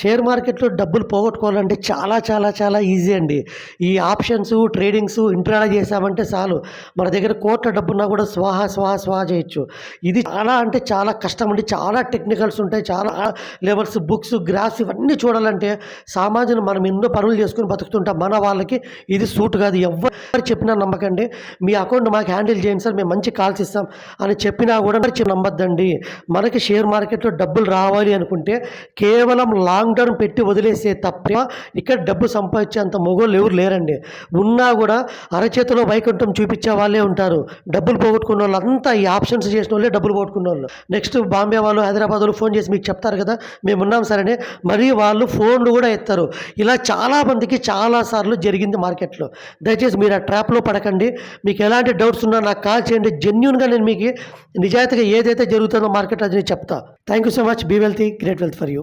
Share మార్కెట్లో డబ్బులు పోగొట్టుకోవాలంటే చాలా చాలా చాలా ఈజీ అండి. ఈ ఆప్షన్స్ ట్రేడింగ్స్ ఇంట్రాడా చేసామంటే చాలు. మన దగ్గర కోట్ల డబ్బున్నా కూడా స్వాహా స్వాహా స్వాహా చేయొచ్చు. ఇది చాలా అంటే చాలా కష్టం అండి చాలా టెక్నికల్స్ ఉంటాయి. చాలా లెవెల్స్ బుక్స్ గ్రాఫ్స్ ఇవన్నీ చూడాలంటే సామాజిక మనం ఎన్నో పనులు చేసుకుని బతుకుతుంటాం. మన వాళ్ళకి ఇది సూట్ కాదు. ఎవరు చెప్పినా నమ్మకండి. మీ అకౌంట్ మాకు హ్యాండిల్ చేయండి సార్. మేము మంచి కాల్స్ ఇస్తాం అని చెప్పినా కూడా మరి నమ్మద్దండి. మనకి షేర్ మార్కెట్లో డబ్బులు రావాలి అనుకుంటే కేవలం లాంగ్ టర్మ్ పెట్టి వదిలేసే తప్ప. ఇక్కడ డబ్బు సంపాదించేంత మొగోళ్ళు ఎవరు లేరండి. ఉన్నా కూడా అరచేతిలో వైకుంఠం చూపించే వాళ్ళే ఉంటారు. డబ్బులు పోగొట్టుకున్న వాళ్ళు అంతా ఈ ఆప్షన్స్ చేసిన వాళ్ళే డబ్బులు పోగొట్టుకున్న వాళ్ళు. నెక్స్ట్ బాంబే వాళ్ళు హైదరాబాద్ వాళ్ళు ఫోన్ చేసి మీకు చెప్తారు కదా మేము ఉన్నాం సరే మరి వాళ్ళు ఫోన్లు కూడా ఎత్తారు. ఇలా చాలా మందికి చాలా సార్లు జరిగింది మార్కెట్లో. దయచేసి మీరు ఆ ట్రాప్లో పడకండి. మీకు ఎలాంటి డౌట్స్ ఉన్నా నాకు కాల్ చేయండి. జెన్యున్గా నేను మీకు నిజాయితీగా ఏదైతే జరుగుతుందో మార్కెట్ అది నేను చెప్తా. Thank you so much be wealthy great wealth for you